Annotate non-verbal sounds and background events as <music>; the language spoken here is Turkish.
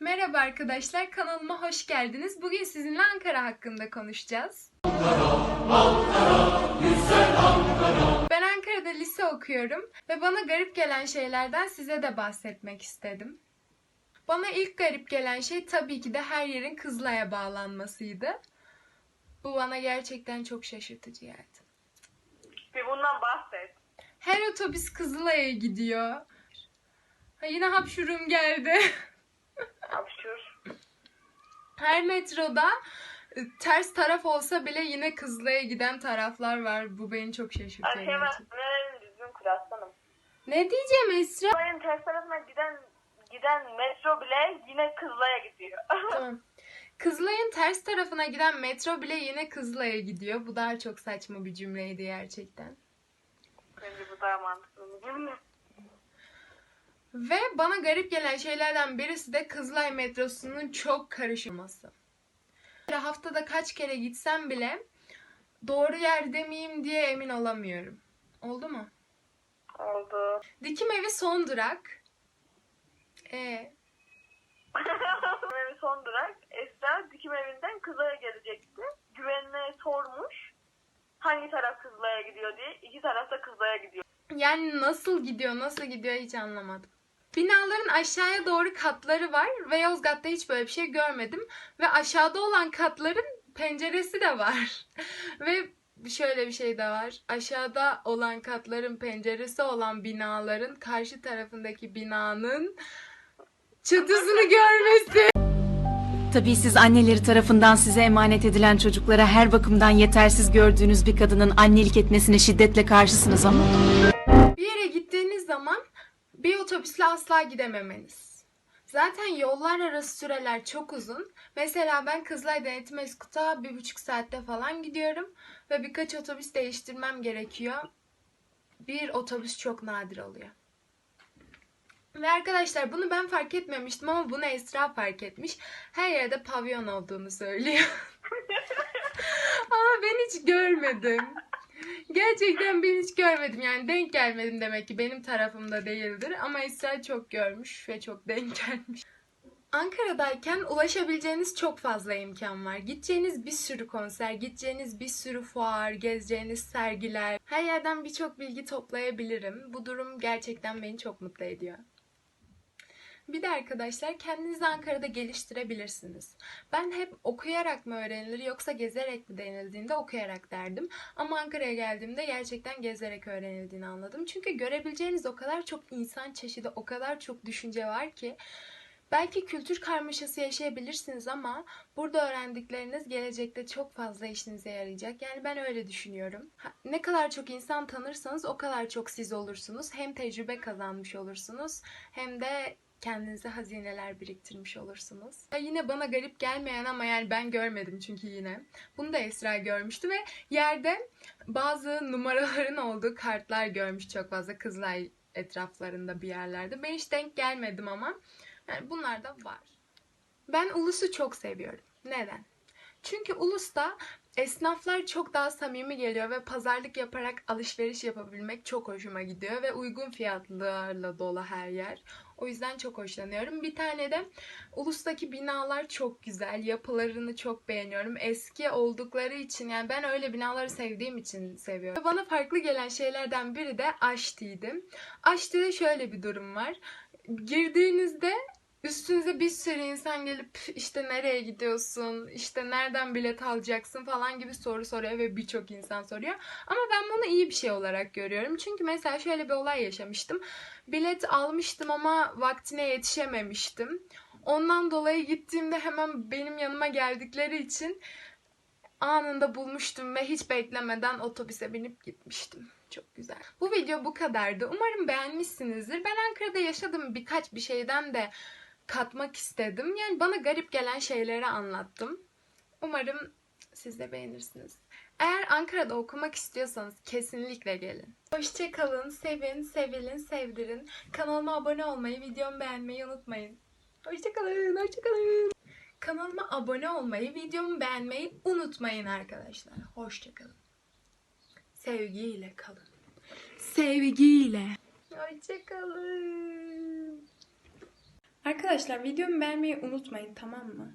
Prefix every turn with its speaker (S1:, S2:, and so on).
S1: Merhaba arkadaşlar, kanalıma hoş geldiniz. Bugün sizinle Ankara hakkında konuşacağız. Ben Ankara'da lise okuyorum ve bana garip gelen şeylerden size de bahsetmek istedim. Bana ilk garip gelen şey tabii ki de her yerin Kızılay'a bağlanmasıydı. Bu bana gerçekten çok şaşırtıcı geldi.
S2: Bir bundan bahset.
S1: Her otobüs Kızılay'a gidiyor. Ha, yine hapşurum geldi. <laughs>
S2: Abşur.
S1: Her metroda e, ters taraf olsa bile yine Kızılay'a giden taraflar var. Bu beni çok şaşırtıyor.
S2: Ay hemen
S1: gerçekten.
S2: nereni düzgün kur aslanım.
S1: Ne diyeceğim Esra?
S2: Kızılay'ın ters tarafına giden giden metro bile yine Kızılay'a gidiyor. <laughs>
S1: Tamam. Kızılay'ın ters tarafına giden metro bile yine Kızılay'a gidiyor. Bu daha çok saçma bir cümleydi gerçekten.
S2: Bence bu daha mantıklı bir cümle.
S1: Ve bana garip gelen şeylerden birisi de Kızılay metrosunun çok karışılması. Haftada kaç kere gitsem bile doğru yerde miyim diye emin olamıyorum. Oldu mu?
S2: Oldu.
S1: Dikim evi son durak. Ee,
S2: Benim son durak Esra dikim evinden Kızılay'a gelecekti. Güvenliğe sormuş hangi taraf Kızılay'a gidiyor diye. İki taraf da Kızılay'a gidiyor.
S1: yani nasıl gidiyor, nasıl gidiyor hiç anlamadım. Binaların aşağıya doğru katları var ve Yozgat'ta hiç böyle bir şey görmedim. Ve aşağıda olan katların penceresi de var. <laughs> ve şöyle bir şey de var. Aşağıda olan katların penceresi olan binaların karşı tarafındaki binanın çatısını görmesi.
S3: Tabii siz anneleri tarafından size emanet edilen çocuklara her bakımdan yetersiz gördüğünüz bir kadının annelik etmesine şiddetle karşısınız ama
S1: Bir yere bir otobüsle asla gidememeniz. Zaten yollar arası süreler çok uzun. Mesela ben Kızılay Denetim Eskut'a bir buçuk saatte falan gidiyorum. Ve birkaç otobüs değiştirmem gerekiyor. Bir otobüs çok nadir oluyor. Ve arkadaşlar bunu ben fark etmemiştim ama bunu Esra fark etmiş. Her yerde pavyon olduğunu söylüyor. <laughs> ama ben hiç görmedim. Gerçekten ben hiç görmedim. Yani denk gelmedim demek ki benim tarafımda değildir. Ama Esra çok görmüş ve çok denk gelmiş. Ankara'dayken ulaşabileceğiniz çok fazla imkan var. Gideceğiniz bir sürü konser, gideceğiniz bir sürü fuar, gezeceğiniz sergiler. Her yerden birçok bilgi toplayabilirim. Bu durum gerçekten beni çok mutlu ediyor. Bir de arkadaşlar kendinizi Ankara'da geliştirebilirsiniz. Ben hep okuyarak mı öğrenilir yoksa gezerek mi denildiğinde okuyarak derdim. Ama Ankara'ya geldiğimde gerçekten gezerek öğrenildiğini anladım. Çünkü görebileceğiniz o kadar çok insan çeşidi, o kadar çok düşünce var ki Belki kültür karmaşası yaşayabilirsiniz ama burada öğrendikleriniz gelecekte çok fazla işinize yarayacak. Yani ben öyle düşünüyorum. Ne kadar çok insan tanırsanız o kadar çok siz olursunuz. Hem tecrübe kazanmış olursunuz hem de kendinize hazineler biriktirmiş olursunuz. Ya Yine bana garip gelmeyen ama yani ben görmedim çünkü yine. Bunu da Esra görmüştü ve yerde bazı numaraların olduğu kartlar görmüş çok fazla Kızılay etraflarında bir yerlerde. Ben hiç denk gelmedim ama yani bunlar da var. Ben Ulus'u çok seviyorum. Neden? Çünkü Ulus'ta esnaflar çok daha samimi geliyor ve pazarlık yaparak alışveriş yapabilmek çok hoşuma gidiyor ve uygun fiyatlarla dolu her yer. O yüzden çok hoşlanıyorum. Bir tane de Ulus'taki binalar çok güzel. Yapılarını çok beğeniyorum. Eski oldukları için yani ben öyle binaları sevdiğim için seviyorum. Bana farklı gelen şeylerden biri de Aşti'ydi. Aşti'de şöyle bir durum var. Girdiğinizde Üstünüze bir sürü insan gelip işte nereye gidiyorsun, işte nereden bilet alacaksın falan gibi soru soruyor ve birçok insan soruyor. Ama ben bunu iyi bir şey olarak görüyorum. Çünkü mesela şöyle bir olay yaşamıştım. Bilet almıştım ama vaktine yetişememiştim. Ondan dolayı gittiğimde hemen benim yanıma geldikleri için anında bulmuştum ve hiç beklemeden otobüse binip gitmiştim. Çok güzel. Bu video bu kadardı. Umarım beğenmişsinizdir. Ben Ankara'da yaşadığım birkaç bir şeyden de katmak istedim. Yani bana garip gelen şeyleri anlattım. Umarım siz de beğenirsiniz. Eğer Ankara'da okumak istiyorsanız kesinlikle gelin. Hoşçakalın, sevin, sevilin, sevdirin. Kanalıma abone olmayı, videomu beğenmeyi unutmayın. Hoşçakalın, hoşçakalın. Kanalıma abone olmayı, videomu beğenmeyi unutmayın arkadaşlar. Hoşçakalın. Sevgiyle kalın. Sevgiyle. Hoşçakalın. Arkadaşlar videomu beğenmeyi unutmayın tamam mı?